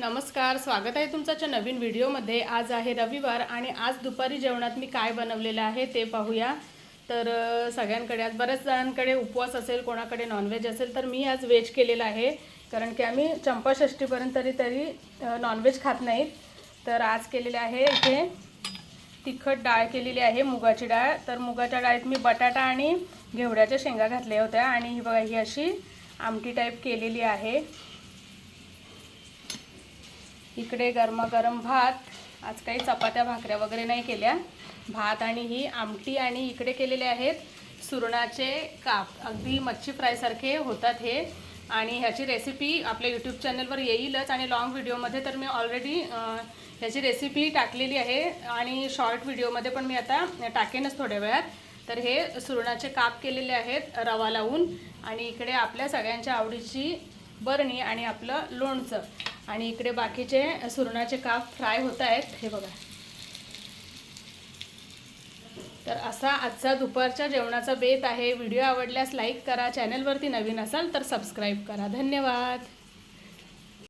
नमस्कार स्वागत आहे तुमच्याच्या नवीन व्हिडिओमध्ये. आज आहे रविवार आणि आज दुपारी जेवणात मी काय बनवलेलं आहे ते पाहूया. तर सगळ्यांकडे आज बऱ्याच जणांकडे उपवास असेल कोणाकडे नॉनव्हेज असेल तर मी आज व्हेज केलेलं आहे. कारण की आम्ही चंपाषष्टीपर्यंत तरी तरी नॉनव्हेज खात नाहीत. तर आज केलेले आहे इथे तिखट डाळ केलेली आहे मुगाची डाळ. तर मुगाच्या डाळीत मी बटाटा आणि घेवड्याच्या शेंगा घातल्या होत्या. आणि ही बघा ही अशी आमटी टाईप केलेली आहे. इकडे गरमागरम भात. आज काही चपात्या भाकऱ्या वगैरे नाही केल्या. भात आणि ही आमटी आणि इकडे केलेले आहेत सुरणाचे काप. अगदी मच्छी फ्रायसारखे होतात हे. आणि ह्याची रेसिपी आपल्या यूट्यूब चॅनलवर येईलच आणि लॉंग व्हिडिओमध्ये तर मी ऑलरेडी ह्याची रेसिपी टाकलेली आहे. आणि शॉर्ट व्हिडिओमध्ये पण मी आता टाकेनच थोड्या वेळात. तर हे सुरणाचे काप केलेले आहेत रवा लावून. आणि इकडे आपल्या सगळ्यांच्या आवडीची बरणी आणि आपलं लोणचं. आणि इकडे बाकीचे सुरणाचे काप फ्राय होत आहेत. हे बघा. तर असा आजचा दुपारच्या जेवणाचा बेत आहे. व्हिडिओ आवडल्यास लाईक करा. चॅनलवरती नवीन असाल तर सबस्क्राईब करा. धन्यवाद.